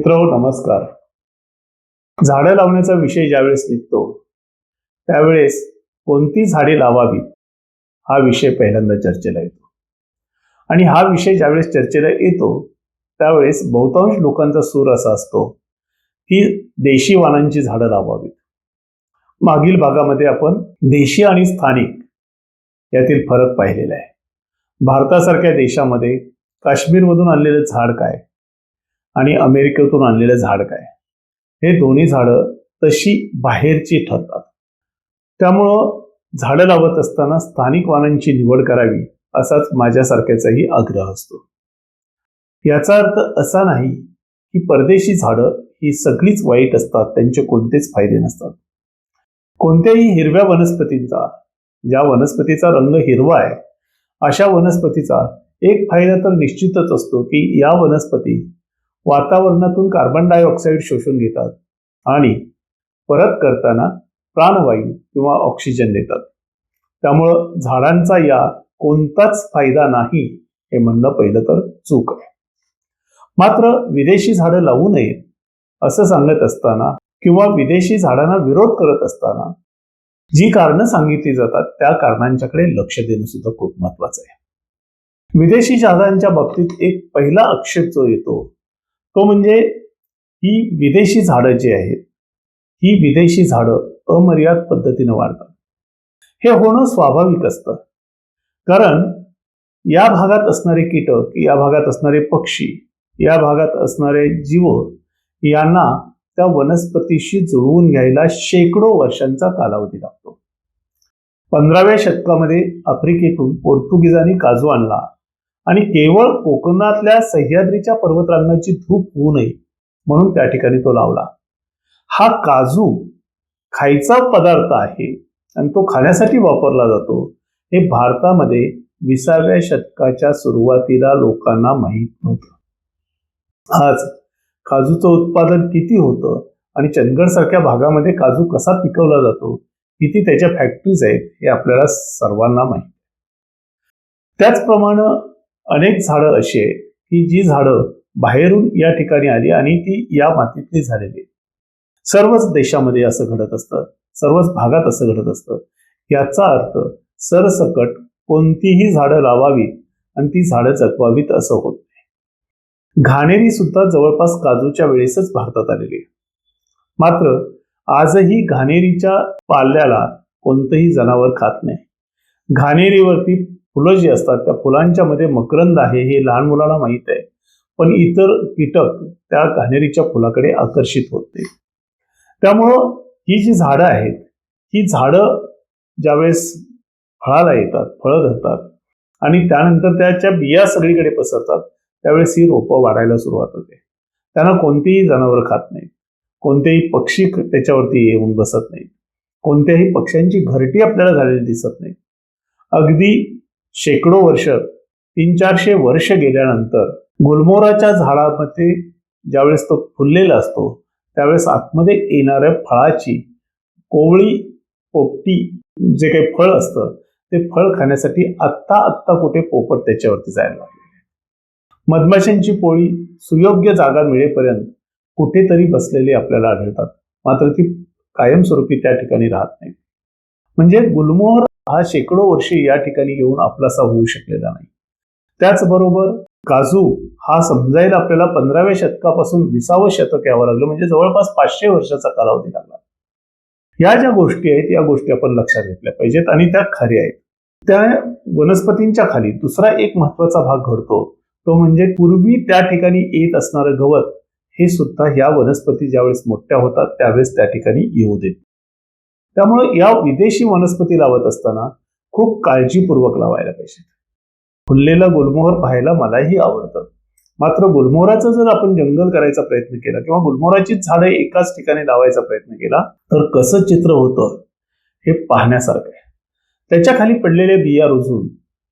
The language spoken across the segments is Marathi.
मित्र नमस्कार. झाडं लावण्याचा विषय ज्यावेळेस निघतो त्यावेळेस कोणती झाडे लावावीत हा विषय पहिल्यांदा चर्चेला येतो. आणि हा विषय ज्यावेळेस चर्चेला येतो त्यावेळेस बहुतांश लोकांचा सूर असा असतो की देशी वाणांची झाडं लावावीत. मागील भागामध्ये आपण देशी आणि स्थानिक यातील फरक पाहिलेला आहे. भारतासारख्या देशामध्ये काश्मीरमधून आणलेलं झाड काय? आणि अमेरिकेतून आणलेलं झाड काय? हे दोन्ही झाडं तशी बाहेरची ठरतात. त्यामुळं झाडं लावत असताना स्थानिक वाणांची निवड करावी असाच माझ्यासारख्याचाही आग्रह असतो. याचा अर्थ असा नाही की परदेशी झाडं ही सगळीच वाईट असतात त्यांचे कोणतेच फायदे नसतात. कोणत्याही हिरव्या वनस्पतींचा ज्या वनस्पतीचा रंग हिरवा आहे अशा वनस्पतीचा एक फायदा तर निश्चितच असतो की या वनस्पती वातावरणातून कार्बन डायऑक्साईड शोषून घेतात आणि परत करताना प्राणवायू किंवा ऑक्सिजन देतात. त्यामुळं झाडांचा या कोणताच फायदा नाही हे म्हणणं पहिलं तर चूक आहे. मात्र विदेशी झाडं लावू नयेत असं सांगत असताना किंवा विदेशी झाडांना विरोध करत असताना जी कारणं सांगितली जातात त्या कारणांच्याकडे लक्ष देणं सुद्धा खूप महत्वाचं आहे. विदेशी झाडांच्या बाबतीत एक पहिला आक्षेप जो येतो तो म्हणजे ही विदेशी झाडं जी आहेत ही विदेशी झाडं अमर्याद पद्धतीनं वाढतात. हे होणं स्वाभाविक असतं. कारण या भागात असणारे कीटक या भागात असणारे पक्षी या भागात असणारे जीव यांना त्या वनस्पतीशी जुळवून घ्यायला शेकडो वर्षांचा कालावधी लागतो. पंधराव्या शतकामध्ये आफ्रिकेतून पोर्तुगीजांनी काजू आणला. आणि केवळ कोकणातल्या सह्याद्रीच्या पर्वतरांगाची धूप होऊ नये म्हणून त्या ठिकाणी तो लावला. हा काजू खायचा पदार्थ आहे आणि तो खाण्यासाठी वापरला जातो. हे भारतामध्ये विसाव्या शतकाच्या सुरुवातीला लोकांना माहीत नव्हतं. आज काजूचं उत्पादन किती होतं आणि चंदगड सारख्या भागामध्ये काजू कसा पिकवला जातो किती त्याच्या फॅक्टरीज आहेत हे आपल्याला सर्वांना माहीत त्याचप्रमाणे अनेक झाडं अशी आहेत की जी झाडं बाहेरून या ठिकाणी आली आणि ती या मातीतली झालेली सर्वच देशामध्ये असं घडत असतं सर्वच भागात असं घडत असतं. याचा अर्थ सरसकट कोणतीही झाडं लावावीत आणि ती झाडं जगवावीत असं होत नाही. घाणेरी सुद्धा जवळपास काजूच्या वेळेसच भारतात आलेली आहे. मात्र आजही घाणेरीच्या पाल्याला कोणतंही जनावर खात नाही. घाणेरीवरती फुलं जी असतात त्या फुलांच्या मध्ये मकरंद आहे हे लहान मुलाला माहीत आहे. पण इतर कीटक त्या घाणेरीच्या फुलाकडे आकर्षित होते. त्यामुळं ही जी झाडं आहेत ही झाडं ज्यावेळेस फळाला येतात फळं धरतात आणि त्यानंतर त्याच्या बिया सगळीकडे पसरतात त्यावेळेस ही रोपं वाढायला सुरुवात होते. त्यांना कोणतीही जनावर खात नाहीत. कोणतेही पक्षी त्याच्यावरती येऊन बसत नाहीत. कोणत्याही पक्ष्यांची घरटी आपल्याला झालेली दिसत नाही अगदी शेकडो वर्ष तीन चारशे वर्ष गेल्यानंतर गुलमोराच्या झाडामध्ये ज्यावेळेस तो फुललेला असतो त्यावेळेस आतमध्ये येणाऱ्या फळाची कोवळी पोपटी जे काही फळ असतं ते फळ खाण्यासाठी आत्ता आत्ता कुठे पोपट त्याच्यावरती जायला लागले. मधमाशांची पोळी सुयोग्य जागा मिळेपर्यंत कुठेतरी बसलेली आपल्याला आढळतात. मात्र ती कायमस्वरूपी त्या ठिकाणी राहत नाही. म्हणजे गुलमोहर हा शेकडो वर्षे या ठिकाणी येऊन आपलासा होऊ शकलेला नाही. त्याचबरोबर काजू हा समजायला आपल्याला पंधराव्या शतकापासून विसावं शतक यावं लागलं म्हणजे जवळपास पाचशे वर्षाचा कालावधी लागला. या ज्या गोष्टी आहेत या गोष्टी आपण लक्षात घेतल्या पाहिजेत आणि त्या खऱ्या आहेत. त्या वनस्पतींच्या खाली दुसरा एक महत्त्वाचा भाग घडतो. तो म्हणजे पूर्वी त्या ठिकाणी येत असणारं गवत हे सुद्धा या वनस्पती ज्यावेळेस मोठ्या होतात त्यावेळेस त्या ठिकाणी येऊ देत. त्यामुळे या विदेशी वनस्पती लावत असताना खूप काळजीपूर्वक लावायला पाहिजे. फुललेला गुलमोहर पाहायला मलाही आवडतं. मात्र गुलमोहराचं जर आपण जंगल करायचा प्रयत्न केला किंवा गुलमोहराचीच झाडं एकाच ठिकाणी लावायचा प्रयत्न केला तर कसं चित्र होतं हे पाहण्यासारखं आहे. त्याच्याखाली पडलेल्या बिया रुजून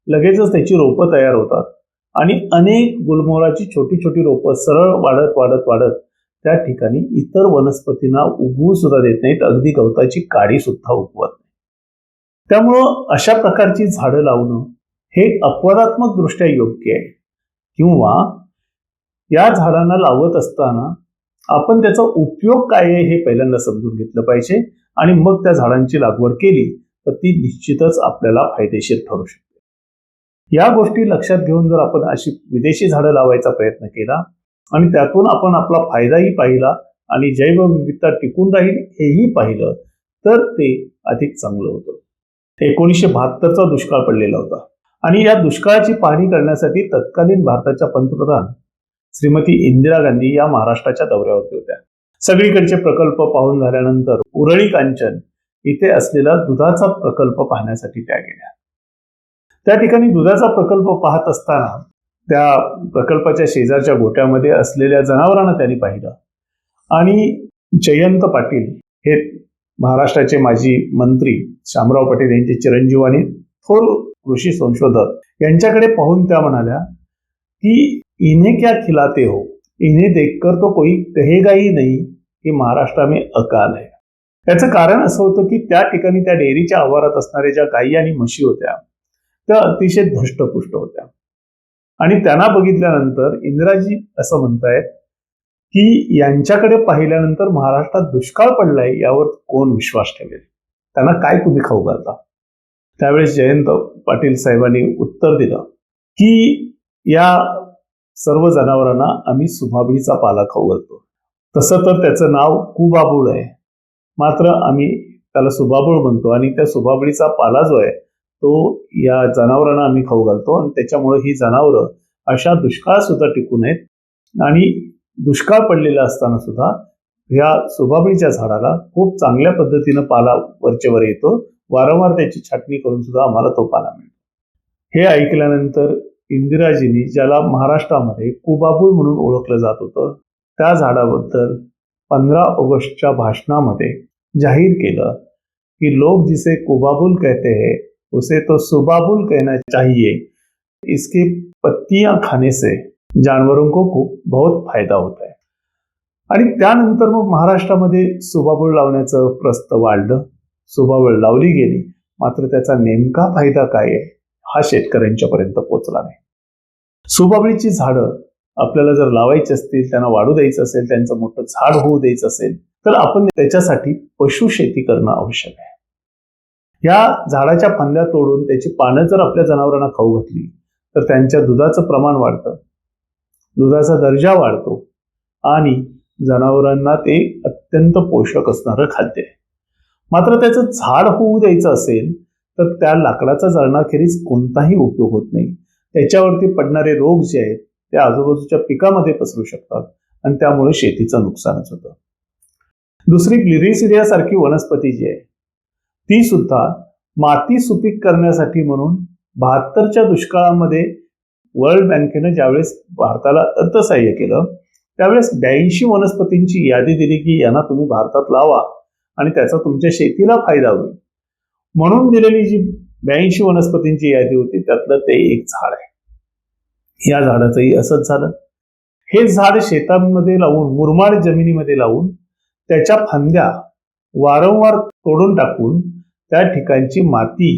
लगेचच त्याची रोपं तयार होतात आणि अनेक गुलमोहराची छोटी छोटी रोपं सरळ वाढत वाढत वाढत त्या ठिकाणी इतर वनस्पतींना उगवू सुद्धा देत नाहीत. अगदी गवताची काडी सुद्धा उगवत नाही त्यामुळं अशा प्रकारची झाडं लावणं हे अपवादात्मक दृष्ट्या योग्य आहे. किंवा या झाडांना लावत असताना आपण त्याचा उपयोग काय आहे हे पहिल्यांदा समजून घेतलं पाहिजे आणि मग त्या झाडांची लागवड केली तर ती निश्चितच आपल्याला फायदेशीर ठरू शकते. या गोष्टी लक्षात घेऊन जर आपण अशी विदेशी झाडं लावायचा प्रयत्न केला आणि त्यातून आपण आपला फायदाही पाहिला आणि जैवविविधता टिकून राहील हेही पाहिलं तर ते अधिक चांगलं होतं. एकोणीसशे बहात्तरचा दुष्काळ पडलेला होता. आणि या दुष्काळाची पाहणी करण्यासाठी तत्कालीन भारताच्या पंतप्रधान श्रीमती इंदिरा गांधी या महाराष्ट्राच्या दौऱ्यावरती होत्या. सगळीकडचे प्रकल्प पाहून झाल्यानंतर उरळी कांचन इथे असलेला दुधाचा प्रकल्प पाहण्यासाठी त्या गेल्या. त्या ठिकाणी दुधाचा प्रकल्प पाहत असताना त्या प्रकल्पाच्या शेजारच्या गोट्यामध्ये असलेल्या जनावरांना त्यांनी पाहिलं. आणि जयंत पाटील हे महाराष्ट्राचे माजी मंत्री शामराव पाटील यांचे चिरंजीव आणि थोर कृषी संशोधक यांच्याकडे पाहून त्या म्हणाल्या की इन्हें क्या खिलाते हो? इन्हें देखकर तो कोई कहेगा ही नाही की महाराष्ट्र में अकाल आहे त्याचं कारण असं होतं की त्या ठिकाणी त्या डेअरीच्या आवारात असणाऱ्या ज्या गायी आणि म्हशी होत्या त्या अतिशय धष्टपुष्ट होत्या. आणि त्यांना बघितल्यानंतर इंदिराजी असं म्हणतायत की यांच्याकडे पाहिल्यानंतर महाराष्ट्रात दुष्काळ पडलाय यावर कोण विश्वास ठेवेल? त्यांना काय तुम्ही खाऊ घालता? त्यावेळेस जयंत पाटील साहेबांनी उत्तर दिलं की या सर्व जनावरांना आम्ही सुभाबळीचा पाला खाऊ घालतो. तसं तर त्याचं नाव कुबाबूळ आहे. मात्र आम्ही त्याला सुबाबूळ म्हणतो आणि त्या सुबाबळीचा पाला जो आहे तो या जनावरांना आम्ही खाऊ घालतो आणि त्याच्यामुळे ही जनावरं अशा दुष्काळ सुद्धा टिकू नयेत. आणि दुष्काळ पडलेला असताना सुद्धा ह्या सुबाबळीच्या झाडाला खूप चांगल्या पद्धतीनं पाला वरचेवर येतो. वारंवार त्याची छाटणी करून सुद्धा आम्हाला तो पाला मिळतो. हे ऐकल्यानंतर इंदिराजींनी ज्याला महाराष्ट्रामध्ये कुबाबूळ म्हणून ओळखलं जात होतं त्या झाडाबद्दल पंधरा ऑगस्टच्या भाषणामध्ये जाहीर केलं की लोक जिसे कुबाबुल कहते हैं उसे तो सुबाबुल कहना चाहिए। इसके पत्तियां खाने से जानवरों को खूप बहुत फायदा होता है। आणि त्यानंतर मग महाराष्ट्रामध्ये सुबाबूळ लावण्याचं प्रस्त वाढलं। सुबाबूळ लावली गेली मात्र त्याचा नेमका फायदा काय आहे हा शेतकऱ्यांच्या पर्यंत पोहोचला नाही. सुबाबळीची झाडं आपल्याला जर लावायची असतील त्यांना वाढू द्यायचं असेल त्यांचं मोठं झाड होऊ द्यायचं असेल तर आपण त्याच्यासाठी पशुशेती करणं आवश्यक आहे. या झाडाच्या फांद्या तोडून त्याची पानं जर आपल्या जनावरांना खाऊ घातली तर त्यांच्या दुधाचं प्रमाण वाढतं. दुधाचा दर्जा वाढतो. आणि जनावरांना ते अत्यंत पोषक असणारं खाद्य आहे. मात्र त्याचं झाड होऊ द्यायचं असेल तर त्या लाकडाचा जळणाखेरीज कोणताही उपयोग होत नाही. त्याच्यावरती पडणारे रोग जे आहेत ते आजूबाजूच्या पिकामध्ये पसरू शकतात आणि त्यामुळे शेतीचं नुकसानच होतं. दुसरी ग्लिरिसिडिया सारखी वनस्पती जी आहे ती सुद्धा माती सुपीक करण्यासाठी म्हणून बहात्तरच्या दुष्काळामध्ये वर्ल्ड बँकेनं ज्यावेळेस भारताला अर्थसहाय्य केलं त्यावेळेस ब्याऐंशी वनस्पतींची यादी दिली की यांना तुम्ही भारतात लावा आणि त्याचा तुमच्या शेतीला फायदा होईल. म्हणून दिलेली जी ब्याऐंशी वनस्पतींची यादी होती त्यातलं ते एक झाड आहे. या झाडाचंही असंच झालं. हे झाड शेतांमध्ये लावून मुरमाड जमिनीमध्ये लावून त्याच्या फांद्या वारंवार तोडून टाकून त्या ठिकाणची माती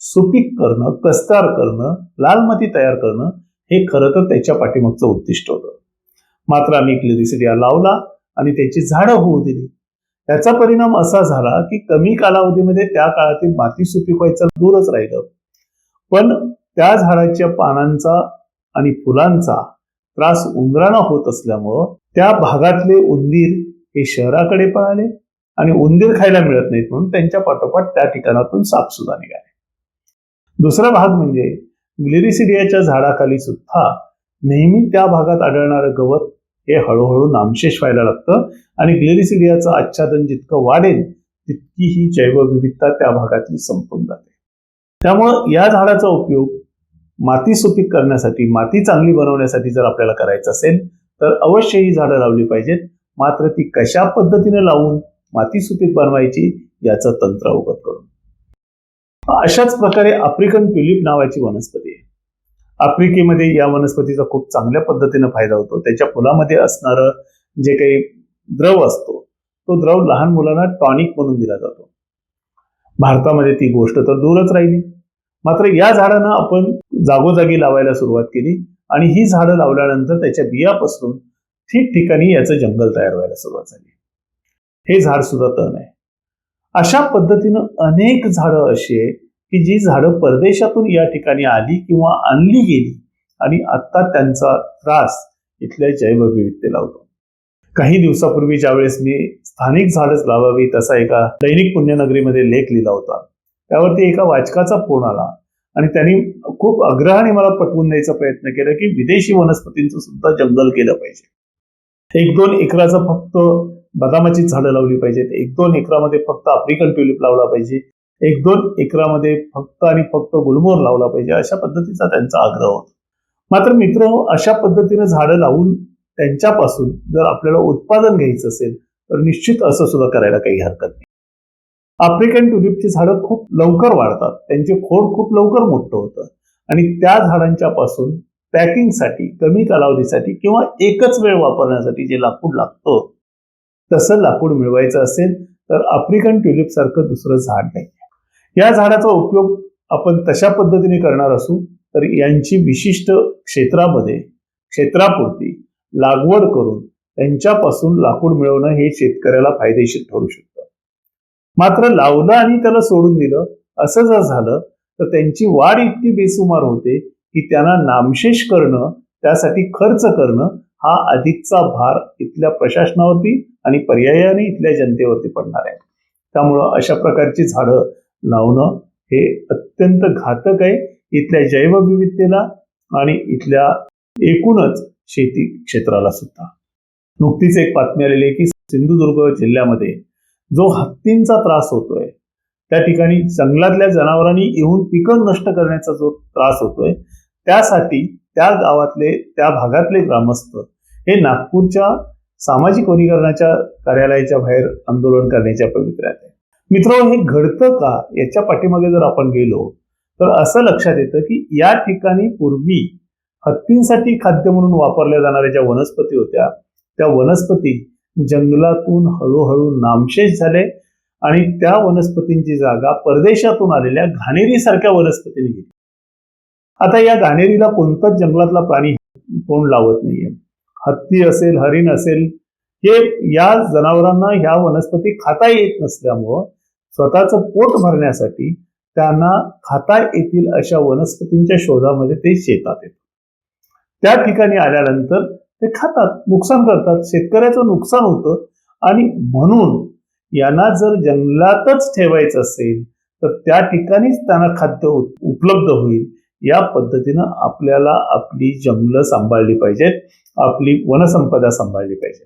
सुपीक करणं कस्तार करणं लाल माती तयार करणं हे खरं तर त्याच्या पाठीमागचं उद्दिष्ट होतं. मात्र आम्ही क्लिरिसिडिया लावला आणि त्याची झाडं होऊ दिली. त्याचा परिणाम असा झाला की कमी कालावधीमध्ये त्या काळातील माती सुपीक व्हायचं दूरच राहिलं. पण त्या झाडाच्या पानांचा आणि फुलांचा त्रास उंदरांना होत असल्यामुळं त्या भागातले उंदीर हे शहराकडे पळाले. आणि उंदीर खायला मिळत नाहीत म्हणून त्यांच्या पाठोपाठ त्या ठिकाणातून साप सुद्धा निघाले. दुसरा भाग म्हणजे ग्लिरिसिडियाच्या झाडाखाली सुद्धा नेहमी त्या भागात आढळणारं गवत हे हळूहळू नामशेष व्हायला लागतं आणि ग्लेरिसिडियाचं आच्छादन जितकं वाढेल तितकी ही जैवविविधता त्या भागातली संपून जाते. त्यामुळं या झाडाचा उपयोग माती सुपीक करण्यासाठी माती चांगली बनवण्यासाठी जर आपल्याला करायचं असेल तर अवश्य ही झाडं लावली पाहिजेत. मात्र ती कशा पद्धतीने लावून माती सुपीक बनवायची याचं तंत्र अवगत करून. अशाच प्रकारे आफ्रिकन ट्युलिप नावाची वनस्पती आहे. आफ्रिकेमध्ये या वनस्पतीचा खूप चांगल्या पद्धतीने फायदा होतो. त्याच्या फुलामध्ये असणारं जे काही द्रव असतो तो द्रव लहान मुलांना टॉनिक म्हणून दिला जातो. भारतामध्ये ती गोष्ट तर दूरच राहिली. मात्र या झाडांना आपण जागोजागी लावायला सुरुवात केली आणि ही झाडं लावल्यानंतर त्याच्या बिया पसरून ठिकठिकाणी याचं जंगल तयार व्हायला सुरुवात झाली. हे झाड सुद्धा तण आहे. अशा पद्धतीनं अनेक झाडं अशी आहे की जी झाडं परदेशातून या ठिकाणी आली किंवा आणली गेली आणि आता त्यांचा त्रास इथल्या जैवविविधतेला होतो काही दिवसापूर्वी ज्यावेळेस मी स्थानिक झाडच लावावी तसा एका दैनिक पुण्यनगरीमध्ये लेख लिहिला होता. त्यावरती एका वाचकाचा फोन आला आणि त्यांनी खूप आग्रहाने मला पटवून द्यायचा प्रयत्न केला की विदेशी वनस्पतींचं सुद्धा जंगल केलं पाहिजे. एक दोन एकराचं फक्त बदामाची झाडं लावली पाहिजेत. एक दोन एकरामध्ये फक्त आफ्रिकन ट्युलिप लावला पाहिजे. एक दोन एकरामध्ये फक्त आणि फक्त गुलमोहर लावला पाहिजे अशा पद्धतीचा त्यांचा आग्रह होता. मात्र मित्र अशा पद्धतीने झाडं लावून त्यांच्यापासून जर आपल्याला उत्पादन घ्यायचं असेल तर निश्चित असं सुद्धा करायला काही हरकत नाही. आफ्रिकन ट्युलिपची झाडं खूप लवकर वाढतात. त्यांचे खोड खूप लवकर मोठं होतं. आणि त्या झाडांच्या पासून पॅकिंगसाठी कमी कालावधीसाठी किंवा एकच वेळ वापरण्यासाठी जे लाकूड लागतं तसं लाकूड मिळवायचं असेल तर आफ्रिकन ट्युलिप सारखं दुसरं झाड नाही. या झाडाचा उपयोग आपण तशा पद्धतीने करणार असू तर यांची विशिष्ट क्षेत्रामध्ये क्षेत्रापुरती लागवड करून त्यांच्यापासून लाकूड मिळवणं हे शेतकऱ्याला फायदेशीर ठरू शकतं. मात्र लावलं आणि त्याला सोडून दिलं असं जर झालं तर त्यांची वाढ इतकी बेसुमार होते की त्यांना नामशेष करणं त्यासाठी खर्च करणं हा अधिकचा भार इथल्या प्रशासनावरती आणि पर्यायाने इथल्या जनतेवरती पडणार आहे. त्यामुळं अशा प्रकारची झाडं लावणं हे अत्यंत घातक आहे. इथल्या जैवविविधतेला आणि इथल्या एकूणच शेती क्षेत्राला सुद्धा. नुकतीच एक बातमी आलेली आहे की सिंधुदुर्ग जिल्ह्यामध्ये जो हत्तींचा त्रास होतोय त्या ठिकाणी जंगलातल्या जनावरांनी येऊन पिकं नष्ट करण्याचा जो त्रास होतोय त्यासाठी त्या गावातले त्या भागातले ग्रामस्थ हे नागपूरच्या सामाजिक वनीकरणाच्या कार्यालयाच्या बाहेर आंदोलन करण्याच्या पवित्र्यात आहे. मित्र हे घडतं का? याच्या पाठीमागे जर आपण गेलो तर असं लक्षात येतं की या ठिकाणी पूर्वी हत्तींसाठी खाद्य म्हणून वापरल्या जाणाऱ्या ज्या वनस्पती होत्या त्या वनस्पती जंगलातून हळूहळू नामशेष झाले आणि त्या वनस्पतींची जागा परदेशातून आलेल्या घाणेरी सारख्या वनस्पतींनी घेतली. आता या घाणेरीला कोणताच जंगलातला प्राणी तोंड लावत नाहीये. हत्ती असेल हरिण असेल हे या जनावरांना ह्या वनस्पती खाता येत नसल्यामुळं स्वतःचं पोट भरण्यासाठी त्यांना खाता येतील अशा वनस्पतींच्या शोधामध्ये ते शेतात येतात. त्या ठिकाणी आल्यानंतर ते खातात नुकसान करतात. शेतकऱ्याचं नुकसान होतं आणि म्हणून यांना जर जंगलातच ठेवायचं असेल तर त्या ठिकाणीच त्यांना खाद्य उपलब्ध होईल. या पद्धतीनं आपल्याला आपली जंगलं सांभाळली पाहिजेत आपली वनसंपदा सांभाळली पाहिजे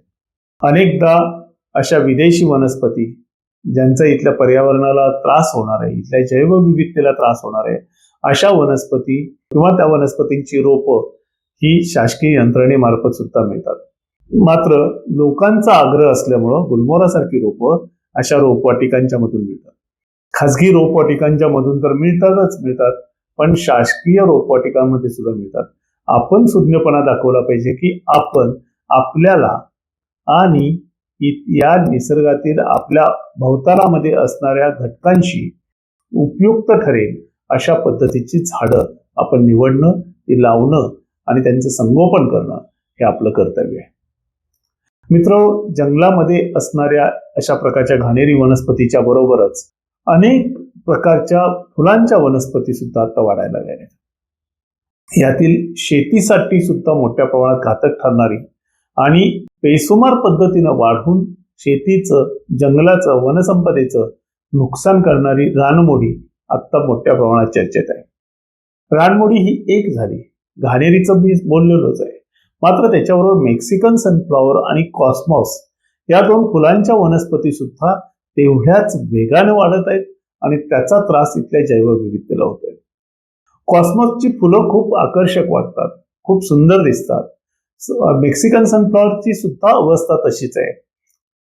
अनेकदा अशा विदेशी वनस्पती ज्यांचा इथल्या पर्यावरणाला त्रास होणार आहे इथल्या जैवविविधतेला त्रास होणार आहे अशा वनस्पती किंवा त्या वनस्पतींची रोपं ही शासकीय यंत्रणेमार्फत सुद्धा मिळतात. मात्र लोकांचा आग्रह असल्यामुळं गुलमोरासारखी रोपं अशा रोपवाटिकांच्या मधून मिळतात. खासगी रोपवाटिकांच्या मधून तर मिळतातच मिळतात. पण शासकीय रोपवाटिकांमध्ये सुद्धा मिळतात. आपण सुज्ञपणा दाखवला पाहिजे की आपण आपल्याला आणि या निसर्गातील आपल्या भवतालामध्ये असणाऱ्या घटकांशी उपयुक्त ठरेल अशा पद्धतीची झाडं आपण निवडणं ती लावणं आणि त्यांचं संगोपन करणं हे आपलं कर्तव्य आहे. मित्र जंगलामध्ये असणाऱ्या अशा प्रकारच्या घाणेरी वनस्पतीच्या बरोबरच अनेक प्रकारच्या फुलांच्या वनस्पती सुद्धा आता वाढायला लागल्या आहेत. यातील शेतीसाठी सुद्धा मोठ्या प्रमाणात घातक ठरणारी आणि बेसुमार पद्धतीनं वाढून शेतीचं जंगलाचं वनसंपदेचं नुकसान करणारी रानमोडी आत्ता मोठ्या प्रमाणात चर्चेत आहे. रानमोडी ही एक झाली. घाणेरीचं मी बोललेलोच आहे. मात्र त्याच्याबरोबर मेक्सिकन सनफ्लॉवर आणि कॉस्मॉस या दोन फुलांच्या वनस्पती सुद्धा तेवढ्याच वेगाने वाढत आहेत. आणि त्याचा त्रास इथल्या जैवविविधतेला होतोय. कॉस्मॉसची फुलं खूप आकर्षक वाटतात खूप सुंदर दिसतात. मेक्सिकन सनफ्लॉवरची सुद्धा अवस्था तशीच आहे.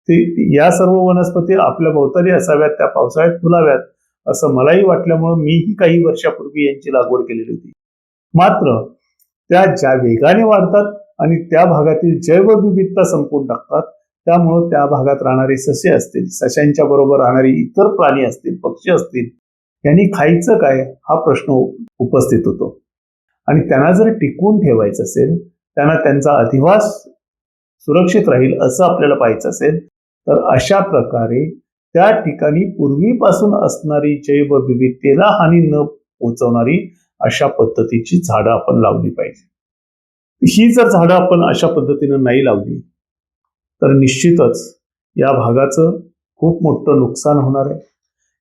ती या सर्व वनस्पती आपल्या भोवताली असाव्यात त्या पावसाळ्यात फुलाव्यात असं मलाही वाटल्यामुळं मीही काही वर्षापूर्वी यांची लागवड केलेली होती. मात्र त्या ज्या वेगाने वाढतात आणि त्या भागातील जैवविविधता संपून टाकतात त्यामुळं त्या भागात राहणारे ससे असतील सशांच्या बरोबर राहणारी इतर प्राणी असतील पक्षी असतील यांनी खायचं काय हा प्रश्न उपस्थित होतो. आणि त्यांना जर टिकवून ठेवायचं असेल त्यांना त्यांचा अधिवास सुरक्षित राहील असं आपल्याला पाहायचं असेल तर अशा प्रकारे त्या ठिकाणी पूर्वीपासून असणारी जैवविविधतेला हानी न पोचवणारी अशा पद्धतीची झाडं आपण लावली पाहिजे. ही जर झाडं आपण अशा पद्धतीनं नाही लावली तर निश्चितच या भागाचं खूप मोठं नुकसान होणार आहे.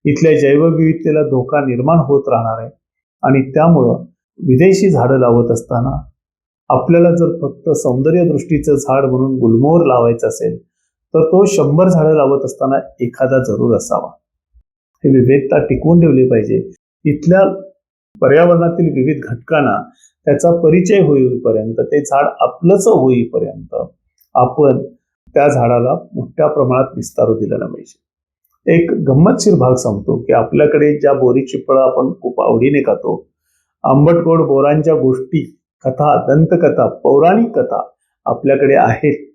इथल्या जैवविविधतेला धोका निर्माण होत राहणार आहे. आणि त्यामुळं विदेशी झाडं लावत असताना आपल्याला जर फक्त सौंदर्यदृष्टीचं झाड म्हणून गुलमोहर लावायचं असेल तर तो शंभर झाडं लावत असताना एखादा जरूर असावा. हे विविधता टिकवून ठेवली पाहिजे. इथल्या पर्यावरणातील विविध घटकांना त्याचा परिचय होईपर्यंत ते झाड आपलंच होईपर्यंत आपण त्या झाडाला मोठ्या प्रमाणात विस्तारू दिलेला पाहिजे. एक गंमतशीर भाग सांगतो की आपल्याकडे ज्या बोरीची फळं आपण खूप आवडीने खातो आंबट गोड बोरांच्या गोष्टी कथा दंतकथा पौराणिक कथा आपल्याकडे आहेत.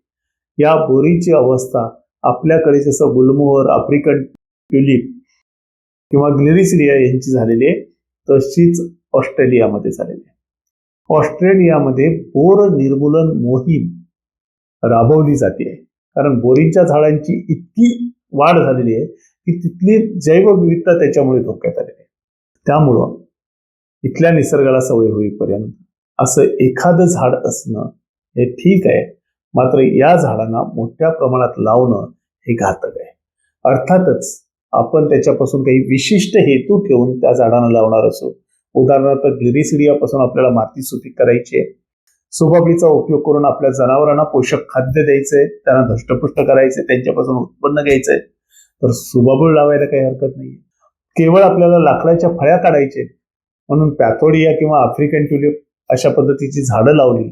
या बोरीची अवस्था आपल्याकडे जसं गुलमोहर आफ्रिकन ट्युलिप किंवा ग्लिरिसिलिया यांची झालेली आहे तशीच ऑस्ट्रेलियामध्ये झालेली आहे. ऑस्ट्रेलियामध्ये बोर निर्मूलन मोहीम राबवली जाते. कारण बोरीच्या झाडांची इतकी वाढ झालेली आहे की तिथली जैवविविधता त्याच्यामुळे धोक्यात आलेली आहे. त्यामुळं इथल्या निसर्गाला सवय होईपर्यंत असं एखादं झाड असणं हे ठीक आहे मात्र या झाडांना मोठ्या प्रमाणात लावणं हे घातक आहे. अर्थातच आपण त्याच्यापासून काही विशिष्ट हेतू ठेवून त्या झाडांना लावणार असो. उदाहरणार्थ ग्लिरिसिडियापासून आपल्याला माती सुपीक करायची आहे. सुबाबळीचा उपयोग करून आपल्या जनावरांना पोषक खाद्य द्यायचंय त्यांना धष्टपुष्ट करायचंय त्यांच्यापासून उत्पन्न घ्यायचंय तर सुबाबळ लावायला काही हरकत नाही केवळ आपल्याला लाकडाच्या फळ्या काढायचे. म्हणून पॅथोडिया किंवा आफ्रिकन ट्युलिप अशा पद्धतीची झाडं लावली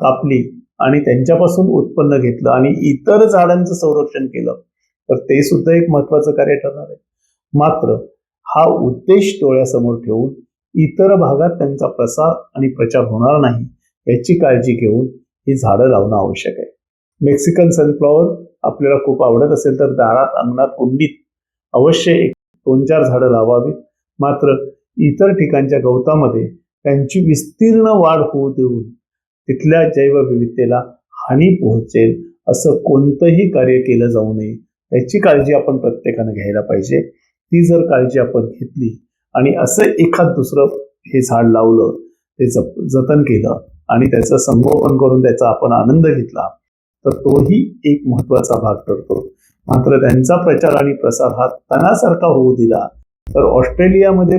कापली आणि त्यांच्यापासून उत्पन्न घेतलं आणि इतर झाडांचं संरक्षण केलं. तर ते सुद्धा एक महत्वाचं कार्य ठरणार आहे. मात्र हा उद्देश डोळ्यासमोर ठेवून इतर भागात त्यांचा प्रसार आणि प्रचार होणार नाही. याची काळजी घेऊन ही झाडं लावणं आवश्यक आहे. मेक्सिकन सनफ्लॉवर आपल्याला खूप आवडत असेल तर दारात अंगणात कुंडीत अवश्य एक दोन चार झाडं लावावीत. मात्र इतर ठिकाणच्या गवतामध्ये त्यांची विस्तीर्ण वाढ होऊ देऊन तिथल्या जैवविविधतेला हानी पोहोचेल असं कोणतंही कार्य केलं जाऊ नये याची काळजी आपण प्रत्येकानं घ्यायला पाहिजे. ती जर काळजी आपण घेतली आणि असं एखाद दुसरं हे झाड लावलं ते जप जतन केलं आणि त्याचं संगोपन करून त्याचा आपण आनंद घेतला तर तोही एक महत्त्वाचा भाग ठरतो. मात्र त्यांचा प्रचार आणि प्रसार हा तणासारखा होऊ दिला तर ऑस्ट्रेलियामध्ये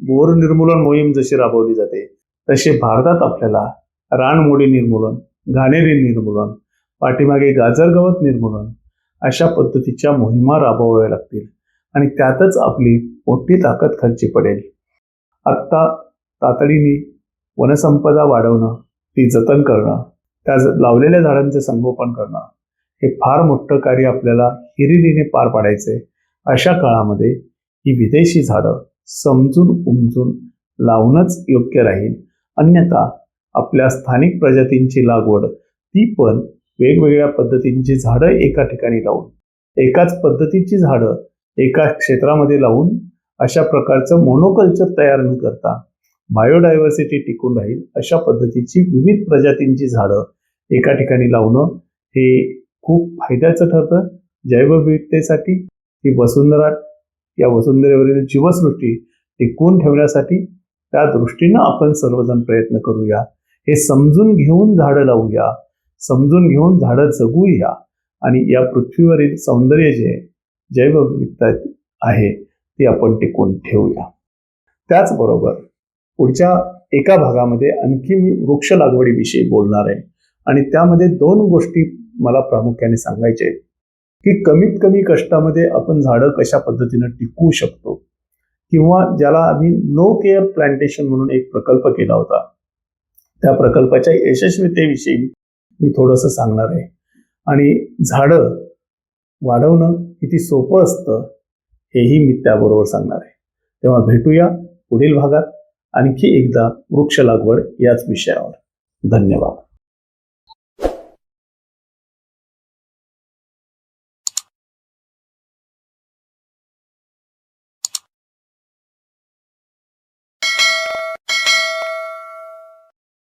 बोर निर्मूलन मोहीम जशी राबवली जाते तसे भारतात आपल्याला रानमोडी निर्मूलन घाणेरी निर्मूलन पाठीमागे गाजर गवत निर्मूलन अशा पद्धतीच्या मोहिमा राबवाव्या लागतील आणि त्यातच आपली मोठी ताकद खर्ची पडेल. आत्ता तातडीने वनसंपदा वाढवणं ती जतन करणं त्या लावलेल्या झाडांचे संगोपन करणं हे फार मोठं कार्य आपल्याला हिरिरीने पार पाडायचंय. अशा काळामध्ये ही विदेशी झाडं समजून उमजून लावणंच योग्य राहील. अन्यथा आपल्या स्थानिक प्रजातींची लागवड ती पण वेगवेगळ्या पद्धतींची झाडं एका ठिकाणी लावून एकाच पद्धतीची झाडं एका क्षेत्रामध्ये लावून अशा प्रकारचं मोनोकल्चर तयार न करता बायोडायव्हर्सिटी टिकून राहील अशा पद्धतीची विविध प्रजातींची झाडं एका ठिकाणी लावणं हे खूप फायद्याचं ठरतं. जैवविविधतेसाठी ही वसुंधरा या वसुंधरेवरील जीवसृष्टी टिकवून ठेवण्यासाठी त्या दृष्टीनं आपण सर्वजण प्रयत्न करूया. हे समजून घेऊन झाडं लावूया समजून घेऊन झाडं जगूया आणि या पृथ्वीवरील सौंदर्य जे जैवविविधता आहे ती आपण टिकवून ठेवूया. त्याचबरोबर पुढच्या एका भागामध्ये आणखी मी वृक्ष लागवडीविषयी बोलणार आहे. आणि त्यामध्ये दोन गोष्टी मला प्रामुख्याने सांगायचे आहेत. की कमीत कमी कष्टामध्ये आपण झाडं कशा पद्धतीनं टिकवू शकतो? किंवा ज्याला आम्ही नो केअर प्लांटेशन म्हणून एक प्रकल्प केला होता. त्या प्रकल्पाच्या यशस्वीतेविषयी मी थोडंसं सांगणार आहे. आणि झाडं वाढवणं किती सोपं असतं हेही मी त्याबरोबर सांगणार आहे. तेव्हा भेटूया पुढील भागात. आणखी एकदा वृक्ष लागवड याच विषयावर. धन्यवाद.